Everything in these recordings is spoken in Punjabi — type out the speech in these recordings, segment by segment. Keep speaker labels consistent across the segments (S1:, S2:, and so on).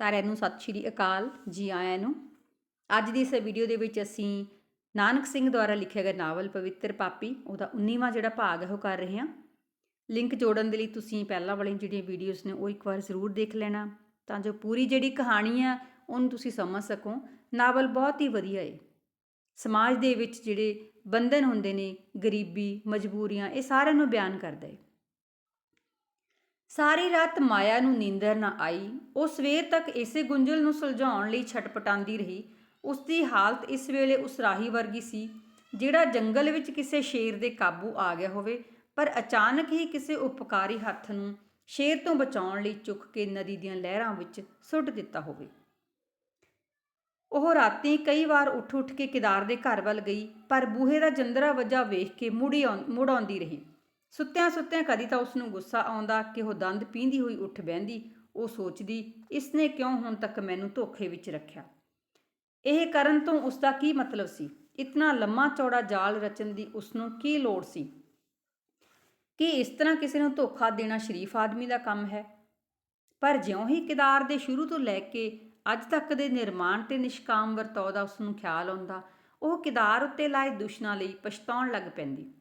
S1: ਸਾਰਿਆਂ ਨੂੰ ਸਤਿ ਸ਼੍ਰੀ ਅਕਾਲ ਜੀ ਆਇਆਂ ਨੂੰ। ਅੱਜ ਦੀ ਇਸ ਵੀਡੀਓ ਦੇ ਵਿੱਚ ਅਸੀਂ ਨਾਨਕ ਸਿੰਘ ਦੁਆਰਾ ਲਿਖਿਆ ਗਿਆ ਨਾਵਲ ਪਵਿੱਤਰ ਪਾਪੀ, ਉਹਦਾ 19ਵਾਂ ਜਿਹੜਾ ਭਾਗ ਹੈ ਉਹ ਕਰ ਰਹੇ ਹਾਂ। ਲਿੰਕ ਜੋੜਨ ਦੇ ਲਈ ਤੁਸੀਂ ਪਹਿਲਾਂ ਵਾਲੀਆਂ ਜਿਹੜੀਆਂ ਵੀਡੀਓਜ਼ ਨੇ ਉਹ ਇੱਕ ਵਾਰ ਜ਼ਰੂਰ ਦੇਖ ਲੈਣਾ। ਤਾਂ ਜੋ ਪੂਰੀ ਜਿਹੜੀ ਕਹਾਣੀ ਆ, ਉਹਨੂੰ ਤੁਸੀਂ ਸਮਝ ਸਕੋ। ਨਾਵਲ ਬਹੁਤ ਹੀ ਵਧੀਆ ਹੈ ਸਮਾਜ ਦੇ ਵਿੱਚ ਜਿਹੜੇ ਬੰਧਨ ਹੁੰਦੇ ਨੇ, ਗਰੀਬੀ, ਮਜਬੂਰੀਆਂ, ਇਹ ਸਾਰਿਆਂ ਨੂੰ ਬਿਆਨ ਕਰਦਾ ਹੈ ਸਾਰੀ ਰਾਤ ਮਾਇਆ ਨੂੰ ਨੀਂਦਰ ਨਾ ਆਈ। ਉਹ ਸਵੇਰ ਤੱਕ ਇਸੇ ਗੁੰਝਲ ਨੂੰ ਸੁਲਝਾਉਣ ਲਈ ਛਟਪਟਾਉਂਦੀ ਰਹੀ। ਉਸ ਦੀ ਹਾਲਤ ਇਸ ਵੇਲੇ ਉਸ ਰਾਹੀ ਵਰਗੀ ਸੀ, ਜਿਹੜਾ ਜੰਗਲ ਵਿੱਚ ਕਿਸੇ ਸ਼ੇਰ ਦੇ ਕਾਬੂ ਆ ਗਿਆ ਹੋਵੇ, ਪਰ ਅਚਾਨਕ ਹੀ ਕਿਸੇ ਉਪਕਾਰੀ ਹੱਥ ਨੂੰ ਸ਼ੇਰ ਤੋਂ ਬਚਾਉਣ ਲਈ ਚੁੱਕ ਕੇ ਨਦੀ ਦੀਆਂ ਲਹਿਰਾਂ ਵਿੱਚ ਸੁੱਟ ਦਿੱਤਾ ਹੋਵੇ। ਉਹ ਰਾਤੀ ਕਈ ਵਾਰ ਉੱਠ ਉੱਠ ਕੇ ਕਿਦਾਰ ਦੇ ਘਰ ਵੱਲ ਗਈ, ਪਰ ਬੂਹੇ ਦਾ ਜੰਦਰਾ ਵਜਾ ਵੇਖ ਕੇ ਮੁੜੀ ਆਉਂ- ਮੁੜ ਆਉਂਦੀ ਰਹੀ। ਸੁੱਤਿਆਂ ਸੁੱਤਿਆਂ ਕਦੀ ਤਾਂ ਉਸ ਨੂੰ ਗੁੱਸਾ ਆਉਂਦਾ ਕਿ ਉਹ ਦੰਦ ਪੀਂਦੀ ਹੋਈ ਉੱਠ ਬਹਿੰਦੀ। ਉਹ ਸੋਚਦੀ, ਇਸਨੇ ਕਿਉਂ ਹੁਣ ਤੱਕ ਮੈਨੂੰ ਧੋਖੇ ਵਿੱਚ ਰੱਖਿਆ? ਇਹ ਕਰਨ ਤੋਂ ਉਸ ਦਾ ਕੀ ਮਤਲਬ ਸੀ? ਇਤਨਾ ਲੰਮਾ ਚੌੜਾ ਜਾਲ ਰਚਣ ਦੀ ਉਸ ਨੂੰ ਕੀ ਲੋੜ ਸੀ? ਕਿ ਇਸ ਤਰ੍ਹਾਂ ਕਿਸੇ ਨੂੰ ਧੋਖਾ ਦੇਣਾ ਸ਼ਰੀਫ ਆਦਮੀ ਦਾ ਕੰਮ ਹੈ? ਪਰ ਜਿਉਂ ਹੀ ਕਿਦਾਰ ਦੇ ਸ਼ੁਰੂ ਤੋਂ ਲੈ ਕੇ ਅੱਜ ਤੱਕ ਦੇ ਨਿਰਮਾਣ ਤੇ ਨਿਸ਼ਕਾਮ ਵਰਤਾਓ ਦਾ ਉਸ ਨੂੰ ਖਿਆਲ ਆਉਂਦਾ, ਉਹ ਕਿਦਾਰ ਉੱਤੇ ਲਾਏ ਦੁਸ਼ਮਣਾਂ ਲਈ ਪਛਤਾਉਣ ਲੱਗ ਪੈਂਦੀ।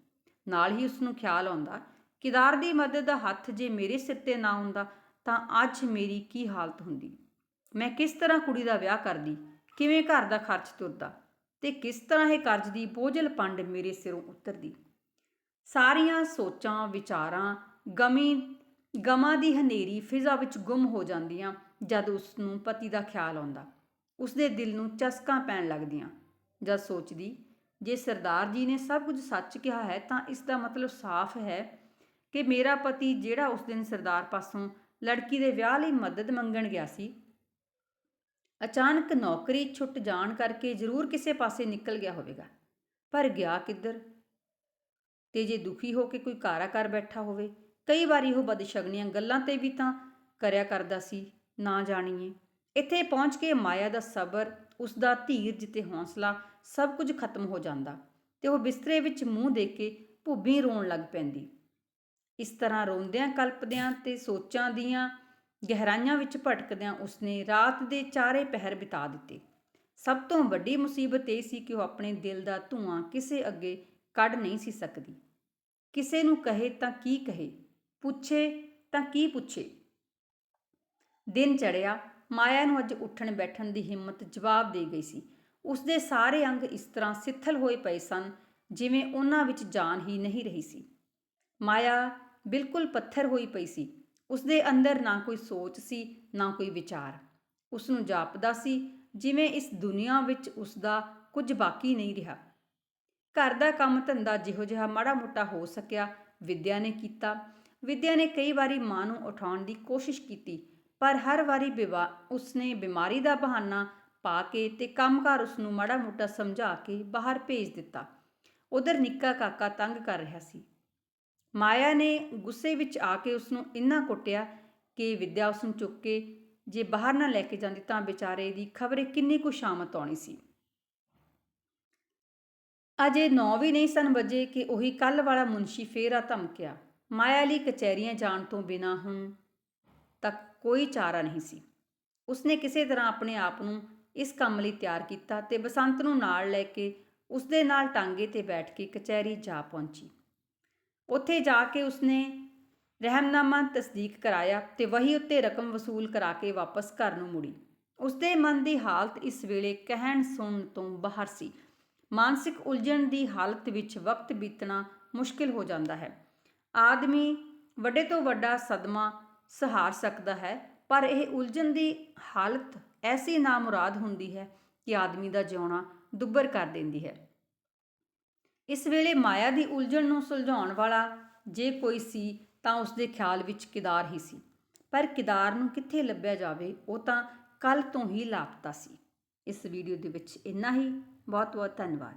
S1: ਨਾਲ ਹੀ ਉਸ ਨੂੰ ਖਿਆਲ ਆਉਂਦਾ, ਕਿਦਾਰ ਦੀ ਮਦਦ ਦਾ ਹੱਥ ਜੇ ਮੇਰੇ ਸਿਰ ਤੇ ਨਾ ਹੁੰਦਾ, ਤਾਂ ਅੱਜ ਮੇਰੀ ਕੀ ਹਾਲਤ ਹੁੰਦੀ? ਮੈਂ ਕਿਸ ਤਰ੍ਹਾਂ ਕੁੜੀ ਦਾ ਵਿਆਹ ਕਰਦੀ? ਕਿਵੇਂ ਘਰ ਦਾ ਖਰਚ ਤੁਰਦਾ? ਤੇ ਕਿਸ ਤਰ੍ਹਾਂ ਇਹ ਕਰਜ਼ ਦੀ ਬੋਝਲ ਪੰਡ ਮੇਰੇ ਸਿਰੋਂ ਉਤਰਦੀ? ਸਾਰੀਆਂ ਸੋਚਾਂ, ਵਿਚਾਰਾਂ, ਗਮੀ, ਗਮਾਂ ਦੀ ਹਨੇਰੀ ਫਿਜ਼ਾ ਵਿੱਚ ਗੁੰਮ ਹੋ ਜਾਂਦੀਆਂ ਜਦ ਉਸ ਨੂੰ ਪਤੀ ਦਾ ਖਿਆਲ ਆਉਂਦਾ। ਉਸ ਦੇ ਦਿਲ ਨੂੰ ਚਸਕਾਂ ਪੈਣ ਲੱਗਦੀਆਂ। ਜਦ ਸੋਚਦੀ ਜੇ ਸਰਦਾਰ ਜੀ ਨੇ ਸਭ ਕੁਝ ਸੱਚ ਕਿਹਾ ਹੈ, ਤਾਂ ਇਸ ਦਾ ਮਤਲਬ ਸਾਫ਼ ਹੈ ਕਿ ਮੇਰਾ ਪਤੀ ਜਿਹੜਾ ਉਸ ਦਿਨ ਸਰਦਾਰ ਪਾਸੋਂ ਲੜਕੀ ਦੇ ਵਿਆਹ ਲਈ ਮਦਦ ਮੰਗਣ ਗਿਆ ਸੀ, ਅਚਾਨਕ ਨੌਕਰੀ ਛੁੱਟ ਜਾਣ ਕਰਕੇ ਜ਼ਰੂਰ ਕਿਸੇ ਪਾਸੇ ਨਿਕਲ ਗਿਆ ਹੋਵੇਗਾ। ਪਰ ਗਿਆ ਕਿੱਧਰ? ਤੇ ਜੇ ਦੁਖੀ ਹੋ ਕੇ ਕੋਈ ਕਾਰਾ ਕਰ ਬੈਠਾ ਹੋਵੇ, ਕਈ ਵਾਰੀ ਉਹ ਬਦਸ਼ਗਨੀਆਂ ਗੱਲਾਂ ਤੇ ਵੀ ਤਾਂ ਕਰਿਆ ਕਰਦਾ ਸੀ, ਨਾ ਜਾਣੀਏ। ਇੱਥੇ ਪਹੁੰਚ ਕੇ ਮਾਇਆ ਦਾ ਸਬਰ ਉਸ ਦਾ ਧੀਰਜ ਤੇ ਹੌਸਲਾ ਸਭ ਕੁਝ ਖਤਮ ਹੋ ਜਾਂਦਾ ਤੇ ਉਹ ਬਿਸਤਰੇ ਵਿੱਚ ਮੂੰਹ ਦੇ ਕੇ ਭੁੱਬੀ ਰੋਣ ਲੱਗ ਪੈਂਦੀ। ਇਸ ਤਰ੍ਹਾਂ ਰੋਂਦਿਆਂ, ਕਲਪਦਿਆਂ ਤੇ ਸੋਚਾਂ ਦੀਆਂ ਗਹਿਰਾਈਆਂ ਵਿੱਚ ਭਟਕਦਿਆਂ ਉਸਨੇ ਰਾਤ ਦੇ ਚਾਰੇ ਪਹਿਰ ਬਿਤਾ ਦਿੱਤੇ। ਸਭ ਤੋਂ ਵੱਡੀ ਮੁਸੀਬਤ ਇਹ ਸੀ ਕਿ ਉਹ ਆਪਣੇ ਦਿਲ ਦਾ ਧੂਆਂ ਕਿਸੇ ਅੱਗੇ ਕੱਢ ਨਹੀਂ ਸੀ ਸਕਦੀ। ਕਿਸੇ ਨੂੰ ਕਹੇ ਤਾਂ ਕੀ ਕਹੇ, ਪੁੱਛੇ ਤਾਂ ਕੀ ਪੁੱਛੇ। ਦਿਨ ਚੜਿਆ ਮਾਇਆ ਨੂੰ ਅੱਜ ਉੱਠਣ ਬੈਠਣ ਦੀ ਹਿੰਮਤ ਜਵਾਬ ਦੇ ਗਈ ਸੀ। ਉਸਦੇ ਸਾਰੇ ਅੰਗ ਇਸ ਤਰ੍ਹਾਂ ਸਿੱਥਲ ਹੋਏ ਪਏ ਸਨ ਜਿਵੇਂ ਉਹਨਾਂ ਵਿੱਚ ਜਾਨ ਹੀ ਨਹੀਂ ਰਹੀ ਸੀ। ਮਾਇਆ ਬਿਲਕੁਲ ਪੱਥਰ ਹੋਈ ਪਈ ਸੀ। ਉਸਦੇ ਅੰਦਰ ਨਾ ਕੋਈ ਸੋਚ ਸੀ, ਨਾ ਕੋਈ ਵਿਚਾਰ। ਉਸ ਨੂੰ ਜਾਪਦਾ ਸੀ ਜਿਵੇਂ ਇਸ ਦੁਨੀਆ ਵਿੱਚ ਉਸ ਦਾ ਕੁਝ ਬਾਕੀ ਨਹੀਂ ਰਿਹਾ। ਘਰ ਦਾ ਕੰਮ ਧੰਦਾ ਜਿਹੋ ਜਿਹਾ ਮਾੜਾ ਮੋਟਾ ਹੋ ਸਕਿਆ, ਵਿਦਿਆ ਨੇ ਕੀਤਾ। ਵਿਦਿਆ ਨੇ ਕਈ ਵਾਰੀ ਮਾਂ ਨੂੰ ਉਠਾਉਣ ਦੀ ਕੋਸ਼ਿਸ਼ ਕੀਤੀ। ਪਰ ਹਰ ਵਾਰੀ ਬਿਵਾ ਉਸਨੇ ਬਿਮਾਰੀ ਦਾ ਬਹਾਨਾ ਪਾ ਕੇ ਤੇ ਕੰਮਕਾਰ ਉਸ ਨੂੰ ਮਾੜਾ ਮੋਟਾ ਸਮਝਾ ਕੇ ਬਾਹਰ ਭੇਜ ਦਿੱਤਾ। ਉਧਰ ਨਿੱਕਾ ਕਾਕਾ ਤੰਗ ਕਰ ਰਿਹਾ ਸੀ। ਮਾਇਆ ਨੇ ਗੁੱਸੇ ਵਿੱਚ ਆ ਕੇ ਉਸ ਨੂੰ ਇੰਨਾ ਕੁੱਟਿਆ ਕਿ ਵਿਦਿਆ ਉਸ ਨੂੰ ਚੁੱਕ ਕੇ ਜੇ ਬਾਹਰ ਨਾ ਲੈ ਕੇ ਜਾਂਦੀ ਤਾਂ ਵਿਚਾਰੇ ਦੀ ਖਬਰੇ ਕਿੰਨੀ ਕੁ ਸ਼ਾਮਤ ਆਉਣੀ ਸੀ। ਅਜੇ 9 ਵੀ ਨਹੀਂ ਸਨ ਵਜੇ ਕਿ ਉਹੀ ਕੱਲ ਵਾਲਾ ਮੁਨਸ਼ੀ ਫੇਰ ਆ ਧਮਕਿਆ। ਮਾਇਆ ਲਈ ਕਚਹਿਰੀਆਂ ਜਾਣ ਤੋਂ ਬਿਨਾ ਹੁਣ ਤੱਕ ਕੋਈ ਚਾਰਾ ਨਹੀਂ ਸੀ। ਉਸਨੇ ਕਿਸੇ ਤਰ੍ਹਾਂ ਆਪਣੇ ਆਪ ਨੂੰ ਇਸ ਕੰਮ ਲਈ ਤਿਆਰ ਕੀਤਾ ਤੇ ਬਸੰਤ ਨੂੰ ਨਾਲ ਲੈ ਕੇ ਉਸਦੇ ਨਾਲ ਟਾਂਗੇ ਤੇ ਬੈਠ ਕੇ ਕਚਹਿਰੀ ਜਾ ਪਹੁੰਚੀ। ਉੱਥੇ ਜਾ ਕੇ ਉਸਨੇ ਰਹਿਮਨਾਮਾ ਤਸਦੀਕ ਕਰਾਇਆ ਤੇ ਵਹੀ ਉੱਤੇ ਰਕਮ ਵਸੂਲ ਕਰਾ ਕੇ ਵਾਪਸ ਘਰ ਨੂੰ ਮੁੜੀ। ਉਸਦੇ ਮਨ ਦੀ ਹਾਲਤ ਇਸ ਵੇਲੇ ਕਹਿਣ ਸੁਣਨ ਤੋਂ ਬਾਹਰ ਸੀ। ਮਾਨਸਿਕ ਉਲਝਣ ਦੀ ਹਾਲਤ ਵਿੱਚ ਵਕਤ ਬੀਤਣਾ ਮੁਸ਼ਕਿਲ ਹੋ ਜਾਂਦਾ ਹੈ। ਆਦਮੀ ਵੱਡੇ ਤੋਂ ਵੱਡਾ ਸਦਮਾ ਸਹਾਰ ਸਕਦਾ ਹੈ, ਪਰ ਇਹ ਉਲਝਣ ਦੀ ਹਾਲਤ ਐਸੀ ਨਾਮੁਰਾਦ ਹੁੰਦੀ ਹੈ ਕਿ ਆਦਮੀ ਦਾ ਜਿਉਣਾ ਦੁੱਬਰ ਕਰ ਦਿੰਦੀ ਹੈ। ਇਸ ਵੇਲੇ ਮਾਇਆ ਦੀ ਉਲਝਣ ਨੂੰ ਸੁਲਝਾਉਣ ਵਾਲਾ ਜੇ ਕੋਈ ਸੀ ਤਾਂ ਉਸ ਦੇ ਖਿਆਲ ਵਿੱਚ ਕਿਦਾਰ ਹੀ ਸੀ। ਪਰ ਕਿਦਾਰ ਨੂੰ ਕਿੱਥੇ ਲੱਭਿਆ ਜਾਵੇ, ਉਹ ਤਾਂ ਕੱਲ ਤੋਂ ਹੀ ਲਾਪਤਾ ਸੀ। ਇਸ ਵੀਡੀਓ ਦੇ ਵਿੱਚ ਇੰਨਾ ਹੀ। ਬਹੁਤ ਬਹੁਤ ਧੰਨਵਾਦ।